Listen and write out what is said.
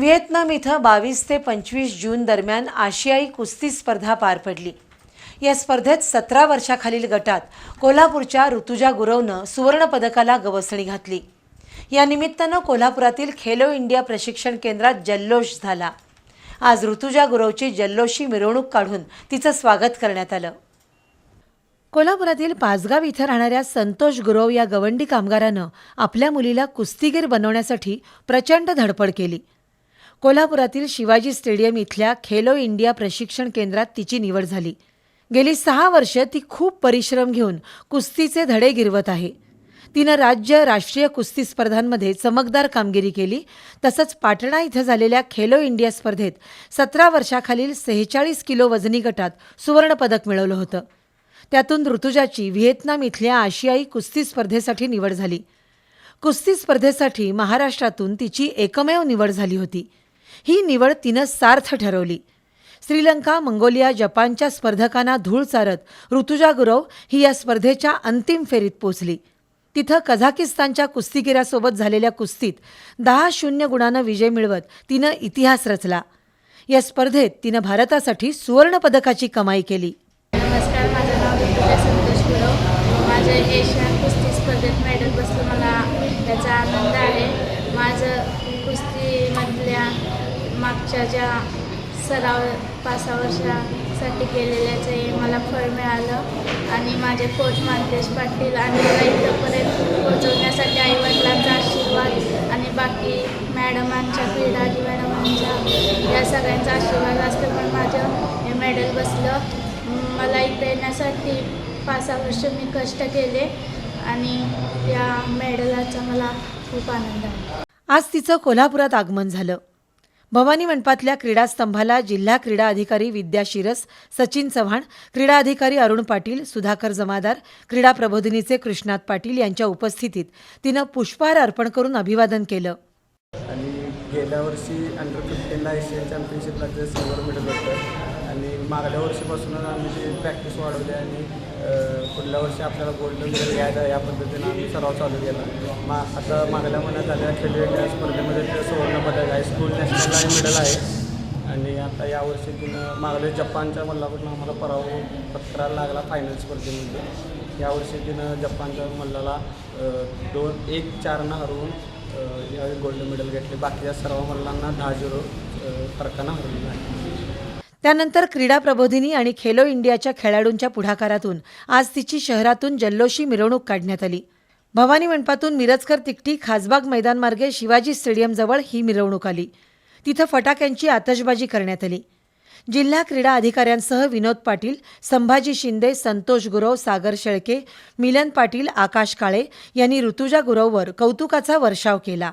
Vietnam इथं बावीस ते पंचवीस जून दरम्यान आशियाई कुस्ती स्पर्धा पार पडली. या स्पर्धेत सतरा वर्षाखालील गटात कोल्हापूरच्या ऋतुजा गुरवनं सुवर्णपदकाला गवसणी घातली. या निमित्तानं कोल्हापुरातील खेलो इंडिया प्रशिक्षण केंद्रात जल्लोष झाला. आज ऋतुजा गुरवची जल्लोषी मिरवणूक काढून तिचं स्वागत करण्यात आलं. कोल्हापुरातील पाचगाव इथं राहणाऱ्या संतोष गुरव या गवंडी कामगारानं आपल्या मुलीला कुस्तीगीर बनवण्यासाठी प्रचंड धडपड केली. कोल्हापुरातील शिवाजी स्टेडियम इथल्या खेलो इंडिया प्रशिक्षण केंद्रात तिची निवड झाली. गेली सहा वर्ष ती खूप परिश्रम घेऊन कुस्तीचे धडे गिरवत आहे. तिनं राज्य राष्ट्रीय कुस्ती स्पर्धांमध्ये चमकदार कामगिरी केली तसंच पाटणा इथं झालेल्या खेलो इंडिया स्पर्धेत सतरा वर्षाखालील सेहेचाळीस किलो वजनी गटात सुवर्णपदक मिळवलं होतं. त्यातून ऋतुजाची व्हिएतनाम इथल्या आशियाई कुस्ती स्पर्धेसाठी निवड झाली. कुस्ती स्पर्धेसाठी महाराष्ट्रातून तिची एकमेव निवड झाली होती. ही निवड तिनं सार्थ ठरवली. श्रीलंका मंगोलिया जपानच्या स्पर्धकांना धूळ चारत ऋतुजा गुरव ही या स्पर्धेच्या अंतिम फेरीत पोचली तिथं कझाकिस्तानच्या कुस्तीगिरासोबत झालेल्या कुस्तीत दहा शून्य गुणानं विजय मिळवत तिनं इतिहास रचला. या स्पर्धेत तिनं भारतासाठी सुवर्णपदकाची कमाई केली. नमस्कार माझं नाव ऋतुजा संतोष गुरव. माझं एशियन कुस्ती स्पर्धेत मेडल बसलं मला त्याचा आनंद आहे. माझं कुस्तीमधल्या मागच्या ज्या सराव पाच सहा वर्षासाठी केलेल्याचे मला फळ मिळालं. आणि माझे कोच मानतेश पाटील आणि मला इथंपर्यंत पोहोचवण्यासाठी आईवडिलांचा आशीर्वाद आणि बाकी मॅडमांच्या क्रीडाजी मॅडमांच्या या सगळ्यांचा आशीर्वाद असल्यामुळे माझं हे मेडल बसलं. मला इथे येण्यासाठी पाच सहा वर्ष मी कष्ट केले आणि या मेडलाचा मला खूप आनंद आहे. आज तिचं कोल्हापुरात आगमन झालं. भवानी मंडपातल्या क्रीडास्तंभाला जिल्हा क्रीडा अधिकारी विद्या शिरस सचिन चव्हाण क्रीडा अधिकारी अरुण पाटील सुधाकर जमादार क्रीडा प्रबोधिनीचे कृष्णात पाटील यांच्या उपस्थितीत तिनं पुष्पहार अर्पण करून अभिवादन केलं. आणि गेल्या वर्षी अंडर फिफ्टीनला एशियन चॅम्पियनशिपला सिल्वर मेडल होतं आणि मागल्या वर्षीपासूनच आम्ही ती प्रॅक्टिस वाढवली आणि पुढल्या वर्षी आपल्याला गोल्ड मेडल घ्यायचं या पद्धतीनं आम्ही सराव चालू केला. मा आता मागल्या महिन्यात झालेल्या खेळ इंडिया स्पर्धेमध्ये ते सुवर्णपदक आहे. स्कूल नॅशनलला मेडल आहे. आणि आता यावर्षी तिनं मागले जपानच्या मल्लाकडून आम्हाला पराभव पत्करायला लागला फायनल स्पर्धेमध्ये. यावर्षी तिनं जपानच्या मल्लाला दोन एक चारनं हरवून यावेळी गोल्ड मेडल घेतले. बाकीच्या सर्व मल्लांना दहा झिरो फरकानं हरवलं आहे. त्यानंतर क्रीडा प्रबोधिनी आणि खेलो इंडियाच्या खेळाडूंच्या पुढाकारातून आज तिची शहरातून जल्लोषी मिरवणूक काढण्यात आली. भवानी मंडपातून मिरजकर तिकटी खासबाग मैदानमार्गे शिवाजी स्टेडियमजवळ ही मिरवणूक आली. तिथं फटाक्यांची आतषबाजी करण्यात आली. जिल्हा क्रीडा अधिकाऱ्यांसह विनोद पाटील संभाजी शिंदे संतोष गुरव सागर शेळके मिलन पाटील आकाश काळे यांनी ऋतुजा गुरववर कौतुकाचा वर्षाव केला.